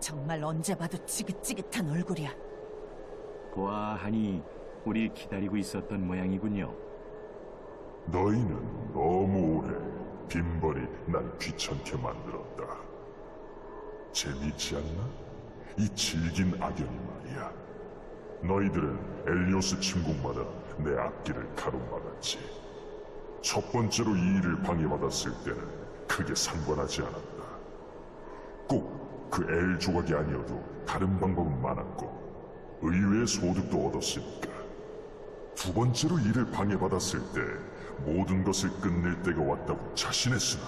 정말 언제 봐도 지긋지긋한 얼굴이야. 보아하니 우리 기다리고 있었던 모양이군요. 너희는 너무 오래 빈벌이 날 귀찮게 만들었다. 재미있지 않나? 이 질긴 악연이 말이야. 너희들은 엘리오스 침공마다 내 앞길을 가로막았지. 첫 번째로 이 일을 방해받았을 때는 크게 상관하지 않았다. 꼭그엘 조각이 아니어도 다른 방법은 많았고 의외의 소득도 얻었으니까. 두 번째로 이를 방해받았을 때 모든 것을 끝낼 때가 왔다고 자신했으나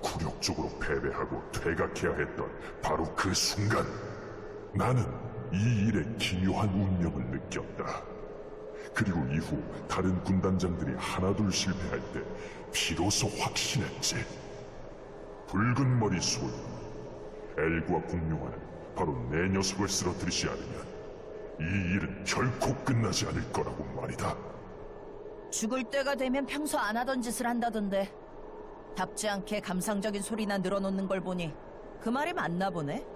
굴욕적으로 패배하고 퇴각해야 했던 바로 그 순간 나는 이 일의 기묘한 운명을 느꼈다. 그리고 이후 다른 군단장들이 하나둘 실패할 때 비로소 확신했지. 붉은 머리 소년, 엘과 공룡하는 바로 내 녀석을 쓰러뜨리지 않으면 이 일은 결코 끝나지 않을 거라고 말이다. 죽을 때가 되면 평소 안 하던 짓을 한다던데. 답지 않게 감상적인 소리나 늘어놓는 걸 보니 그 말이 맞나 보네.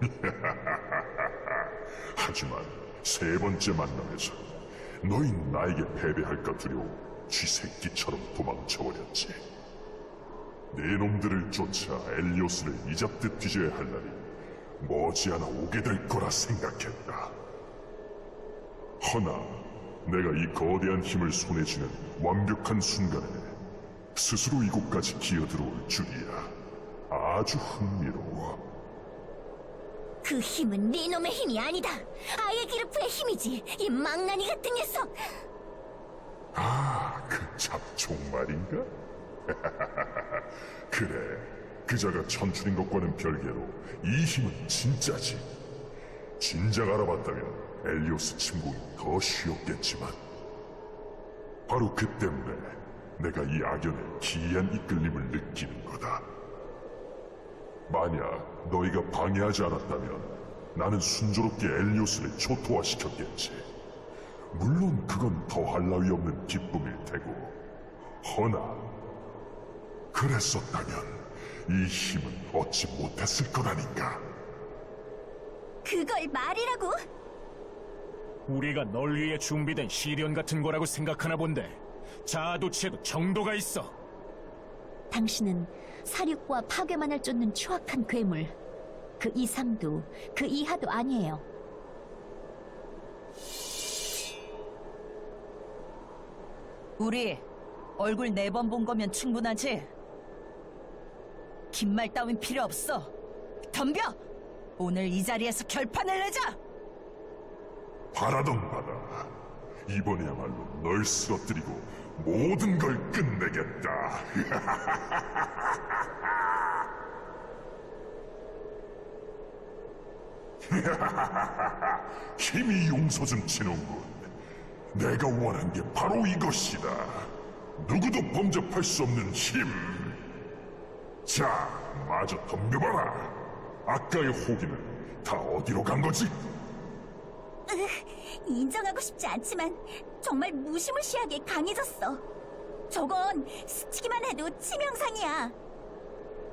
하지만 세 번째 만남에서 너희 나에게 패배할까 두려워 쥐새끼처럼 도망쳐버렸지. 내 놈들을 쫓아 엘리오스를 이잡듯 뒤져야 할 날이 머지않아 오게 될 거라 생각했다. 허나 내가 이 거대한 힘을 손에 쥐는 완벽한 순간에 스스로 이곳까지 기어들어올 줄이야. 아주 흥미로워. 그 힘은 네 놈의 힘이 아니다. 아예 기르프의 힘이지. 이 망나니 같은 녀석. 아, 그 잡종 말인가? 그래, 그자가 천출인 것과는 별개로 이 힘은 진짜지. 진작 알아봤다면 엘리오스 침공이 더 쉬웠겠지만 바로 그 때문에 내가 이 악연의 기이한 이끌림을 느끼는 거다. 만약 너희가 방해하지 않았다면 나는 순조롭게 엘리오스를 초토화시켰겠지. 물론 그건 더할 나위 없는 기쁨일 테고 허나 그랬었다면 이 힘은 얻지 못했을 것 아닌가 그걸 말이라고? 우리가 널 위해 준비된 시련 같은 거라고 생각하나 본데 자아도취에도 정도가 있어 당신은 사륙과 파괴만을 쫓는 추악한 괴물. 그 이상도 그 이하도 아니에요. 우리 얼굴 네 번 본 거면 충분하지? 긴 말 따윈 필요 없어. 덤벼! 오늘 이 자리에서 결판을 내자! 바라던 바다 이번에야말로 널 쓰러뜨리고 모든 걸 끝내겠다 힘이 용서 좀 치는군 내가 원한 게 바로 이것이다 누구도 범접할 수 없는 힘 자, 마저 덤벼봐라 아까의 호기는 다 어디로 간 거지? 인정하고 싶지 않지만 정말 무시무시하게 강해졌어. 저건 스치기만 해도 치명상이야.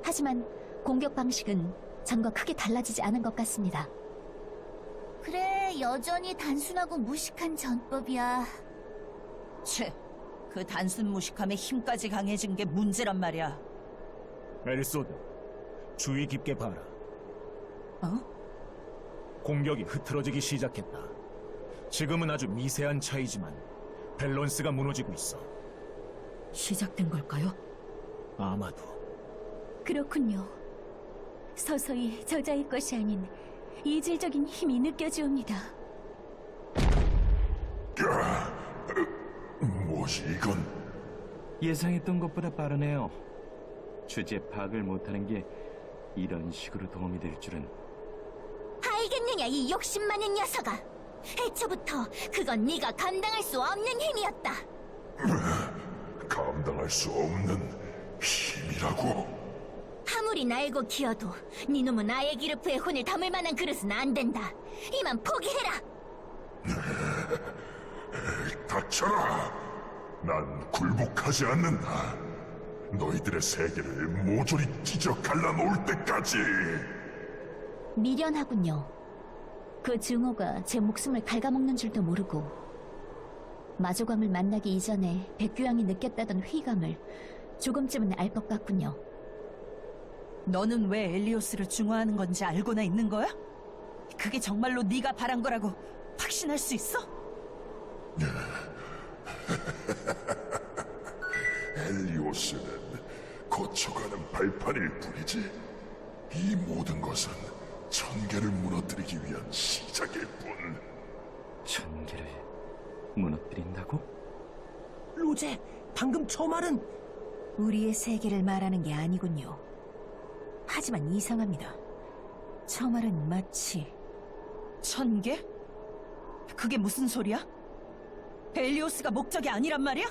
하지만 공격 방식은 전과 크게 달라지지 않은 것 같습니다. 그래, 여전히 단순하고 무식한 전법이야. 채, 그 단순 무식함에 힘까지 강해진 게 문제란 말이야. 엘소드 주의 깊게 봐라 어? 공격이 흐트러지기 시작했다 지금은 아주 미세한 차이지만 밸런스가 무너지고 있어 시작된 걸까요? 아마도 그렇군요. 서서히 저자의 것이 아닌 이질적인 힘이 느껴지옵니다. 뭐지 이건? 예상했던 것보다 빠르네요. 주제 파악을 못하는 게 이런 식으로 도움이 될 줄은 알겠느냐 이 욕심 많은 녀석아. 애초부터 그건 네가 감당할 수 없는 힘이었다. 감당할 수 없는 힘이라고? 아무리 날고 기어도 네 놈은 아예 기르프의 혼을 담을 만한 그릇은 안 된다. 이만 포기해라. 닥쳐라! 난 굴복하지 않는다. 너희들의 세계를 모조리 찢어 갈라놓을 때까지 미련하군요. 그 증오가 제 목숨을 갉아먹는 줄도 모르고 마조감을 만나기 이전에 백규양이 느꼈다던 회의감을 조금쯤은 알 것 같군요. 너는 왜 엘리오스를 중화하는 건지 알고나 있는 거야? 그게 정말로 네가 바란 거라고 확신할 수 있어? 엘리오스는 거쳐가는 발판일 뿐이지 이 모든 것은 천계를 무너뜨리기 위한 시작일 뿐 천계를 무너뜨린다고? 로제, 방금 저 말은 우리의 세계를 말하는 게 아니군요. 하지만 이상합니다. 저 말은 마치 천개? 그게 무슨 소리야? 엘리오스가 목적이 아니란 말이야?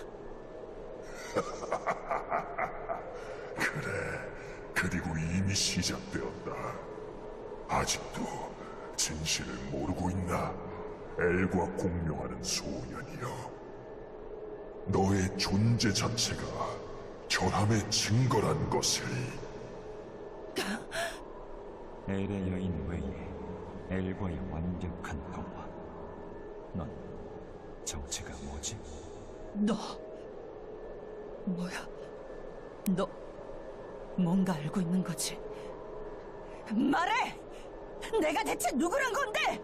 그리고 이미 시작되었다 아직도 진실을 모르고 있나 엘과 공명하는 소년이여 너의 존재 자체가 결함의 증거란 것을 엘의 여인 외에 엘과의 완벽한 동화. 넌 정체가 뭐지? 너 뭐야? 너 뭔가 알고 있는 거지? 말해! 내가 대체 누구란 건데?